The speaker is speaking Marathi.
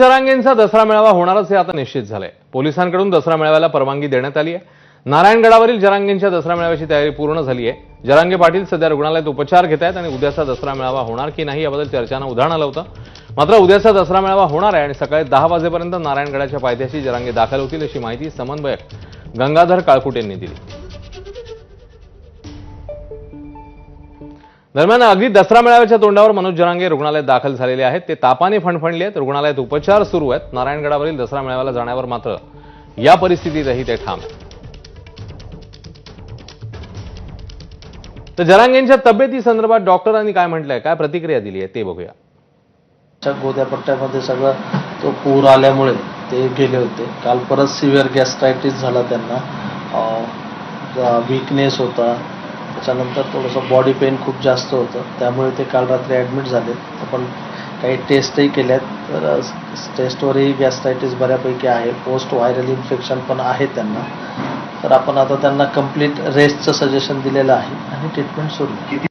जरांगेंचा दसरा मेळावा होणारच हे आता निश्चित झालंय. पोलिसांकडून दसरा मेळाव्याला परवानगी देण्यात आली आहे नारायणगडावरील जरांगेंच्या दसरा मेळाव्याची तयारी पूर्ण झाली आहे जरांगे पाटील सध्या रुग्णालयात उपचार घेत आहेत आणि उद्याचा दसरा मेळावा होणार की नाही याबद्दल चर्चांना उधाण आलं होतं. मात्र उद्याचा दसरा मेळावा होणार आहे आणि सकाळी दहा वाजेपर्यंत नारायणगडाच्या पायथ्याशी जरांगे दाखल होतील अशी माहिती समन्वयक गंगाधर काळकुट यांनी दिली. दरम्यान अगदी दसरा मेळाव्याच्या तोंडावर मनोज जरांगे रुग्णालयात दाखल झालेले आहेत. ते तापाने फणफणले आहेत. रुग्णालयात उपचार सुरू आहेत. नारायणगडावरील दसरा मेळाव्याला जाण्यावर मात्र या परिस्थितीतही ते ठाम तर जरांगेंच्या तब्येती संदर्भात डॉक्टरांनी काय म्हटलंय काय प्रतिक्रिया दिली आहे ते बघूया. च्या गोद्यापट्ट्यामध्ये सगळं तो पूर आल्यामुळे ते गेले होते. काल परत सिव्हिअर गॅस्ट्रायटिस झाला त्यांना. विकनेस होता. त्याच्यानंतर थोडंसं बॉडी पेन खूप जास्त होतं. त्यामुळे ते काल रात्री ॲडमिट झाले. आपण काही टेस्टही केल्यात. तर टेस्टवरही गॅस्ट्रायटिस बऱ्यापैकी आहे. पोस्ट व्हायरल इन्फेक्शन पण आहे त्यांना. तर आपण आता त्यांना कंप्लीट रेस्टचं सजेशन दिलेलं आहे. आणि ट्रीटमेंट सुरू.